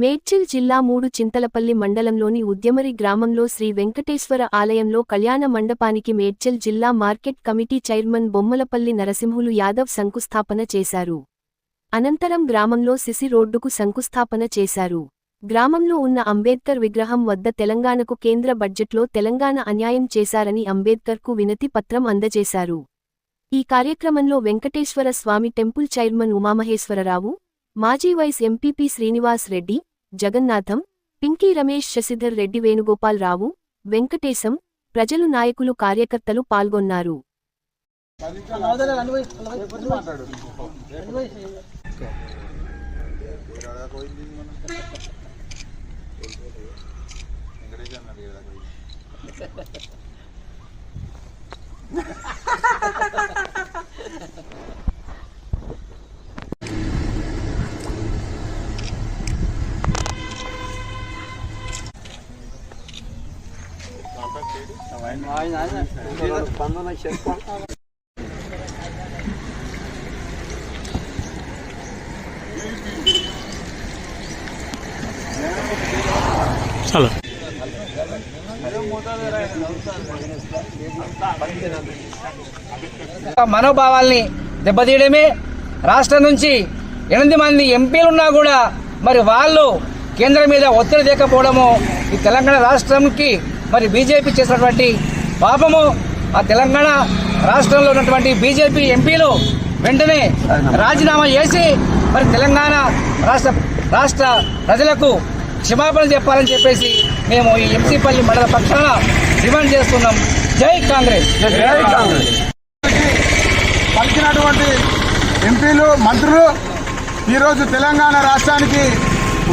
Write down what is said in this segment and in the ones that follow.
మేడ్చిల్ జిల్లా మూడు చింతలపల్లి మండలంలోని ఉద్యమరి గ్రామంలో శ్రీ వెంకటేశ్వర ఆలయంలో కళ్యాణ మండపానికి మేడ్చల్ జిల్లా market committee chairman Bommalapalli Narasimhulu Yadav శంకుస్థాపన చేశారు. అనంతరం గ్రామంలో సిసి రోడ్డుకు శంకుస్థాపన చేశారు. గ్రామంలో ఉన్న అంబేద్కర్ విగ్రహం వద్ద తెలంగాణకు కేంద్ర బడ్జెట్లో తెలంగాణ అన్యాయం చేశారని అంబేద్కర్కు వినతి పత్రం అందజేశారు. ఈ కార్యక్రమంలో వెంకటేశ్వర స్వామి టెంపుల్ చైర్మన్ ఉమామహేశ్వరరావు మాజీ వైస్ ఎంపీపీ శ్రీనివాస్ రెడ్డి జగన్నాథం పింకీ రమేష్ శశిధర్ రెడ్డి వేణుగోపాల్ రావు వెంకటేశం ప్రజలు నాయకులు కార్యకర్తలు పాల్గొన్నారు. చాలా మనోభావాల్ని దెబ్బతీయడమే రాష్ట్రం నుంచి ఎనిమిది మంది ఎంపీలు ఉన్నా కూడా మరి వాళ్ళు కేంద్రం మీద ఒత్తిడి లేకపోవడము ఈ తెలంగాణ రాష్ట్రంకి మరి బీజేపీ చేసినటువంటి పాపము ఆ తెలంగాణ రాష్ట్రంలో ఉన్నటువంటి బీజేపీ ఎంపీలు వెంటనే రాజీనామా చేసి మరి తెలంగాణ రాష్ట్ర రాష్ట్ర ప్రజలకు క్షమాపణ చెప్పాలని చెప్పేసి మేము ఈ ఎంసీపల్లి మండల పక్షాన డిమాండ్ చేస్తున్నాం. జై కాంగ్రెస్. పలికినటువంటి ఎంపీలు మంత్రులు ఈరోజు తెలంగాణ రాష్ట్రానికి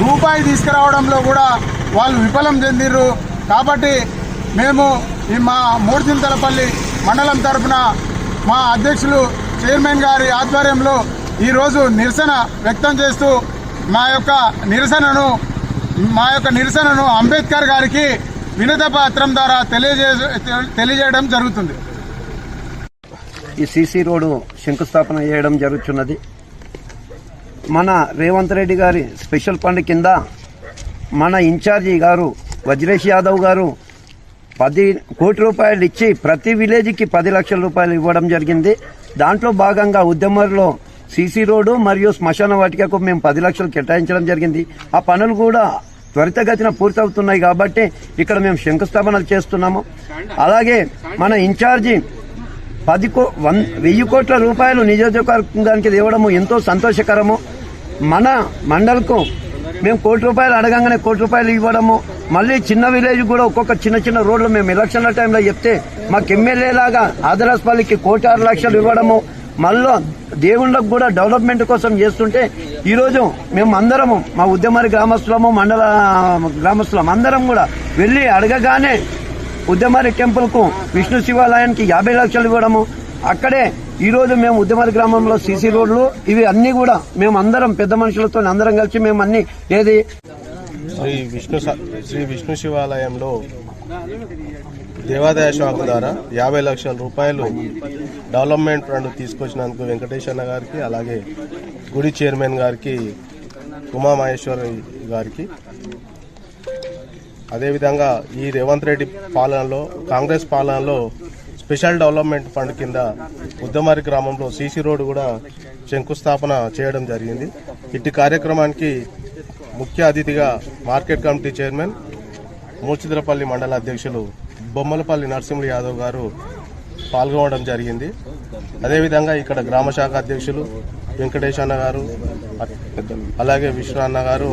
రూపాయి తీసుకురావడంలో కూడా వాళ్ళు విఫలం చెందిర్రు. కాబట్టి మేము ఈ మా మూడుచింతలపల్లి మండలం తరఫున మా అధ్యక్షులు చైర్మన్ గారి ఆధ్వర్యంలో ఈరోజు నిరసన వ్యక్తం చేస్తూ మా యొక్క నిరసనను మా యొక్క నిరసనను అంబేద్కర్ గారికి వినత పత్రం ద్వారా తెలియజే తెలియజేయడం జరుగుతుంది. ఈ సీసీ రోడ్డు శంకుస్థాపన చేయడం జరుగుతున్నది. మన రేవంత్ రెడ్డి గారి స్పెషల్ ఫండ్ కింద మన ఇన్ఛార్జి గారు వజ్రేష్ యాదవ్ గారు పది కోటి రూపాయలు ఇచ్చి ప్రతి విలేజ్కి పది లక్షల రూపాయలు ఇవ్వడం జరిగింది. దాంట్లో భాగంగా ఉద్యమంలో సీసీ రోడ్డు మరియు శ్మశాన వాటికకు మేము పది లక్షలు కేటాయించడం జరిగింది. ఆ పనులు కూడా త్వరితగతిన పూర్తవుతున్నాయి కాబట్టి ఇక్కడ మేము శంకుస్థాపనలు చేస్తున్నాము. అలాగే మన ఇన్ఛార్జి పది కో వన్ వెయ్యి కోట్ల రూపాయలు నియోజకవర్గానికి ఇవ్వడము ఎంతో సంతోషకరము. మన మండలకు మేము కోటి రూపాయలు అడగంగానే కోటి రూపాయలు ఇవ్వడము. మళ్ళీ చిన్న విలేజ్ కూడా ఒక్కొక్క చిన్న చిన్న రోడ్లు మేము ఎలక్షన్ల టైంలో చెప్తే మాకు ఎమ్మెల్యే లాగా ఆదరాస్పల్లికి కోటి ఆరు లక్షలు ఇవ్వడము మళ్ళీ దేవుళ్ళకు కూడా డెవలప్మెంట్ కోసం చేస్తుంటే ఈరోజు మేము అందరము మా ఉద్యమారి గ్రామస్తులము మండల గ్రామస్తులం అందరం కూడా వెళ్ళి అడగగానే ఉద్యమారి టెంపుల్కు విష్ణు శివాలయానికి యాభై లక్షలు ఇవ్వడము అక్కడే ఈరోజు మేము ఉద్యమారి గ్రామంలో సీసీ రోడ్లు ఇవి అన్నీ కూడా మేము అందరం పెద్ద మనుషులతో అందరం కలిసి మేము అన్ని ఏది శ్రీ విష్ణు స- శ్రీ విష్ణు శివాలయంలో దేవాదాయ శాఖ ద్వారా యాభై లక్షల రూపాయలు డెవలప్మెంట్ ఫండ్ తీసుకొచ్చినందుకు వెంకటేశ్వర గారికి అలాగే గుడి చైర్మన్ గారికి ఉమామహేశ్వరి గారికి. అదేవిధంగా ఈ రేవంత్ రెడ్డి పాలనలో కాంగ్రెస్ పాలనలో స్పెషల్ డెవలప్మెంట్ ఫండ్ కింద ఉద్దమారి గ్రామంలో సీసీ రోడ్డు కూడా శంకుస్థాపన చేయడం జరిగింది. ఇట్టి కార్యక్రమానికి ముఖ్య అతిథిగా మార్కెట్ కమిటీ చైర్మన్ మూచిద్రపల్లి మండల అధ్యక్షులు బొమ్మలపల్లి నరసింహులు యాదవ్ గారు పాల్గొనడం జరిగింది. అదేవిధంగా ఇక్కడ గ్రామ శాఖ అధ్యక్షులు వెంకటేష్ అన్న గారు అలాగే విష్ణు అన్న గారు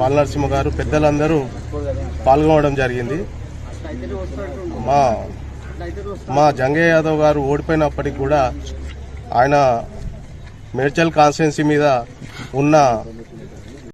పాలనరసింహ గారు పెద్దలందరూ పాల్గొనడం జరిగింది. మా మా జంగయ్య యాదవ్ గారు ఓడిపోయినప్పటికీ కూడా ఆయన మేడ్చల్ కాన్స్టిట్యున్సీ మీద ఉన్న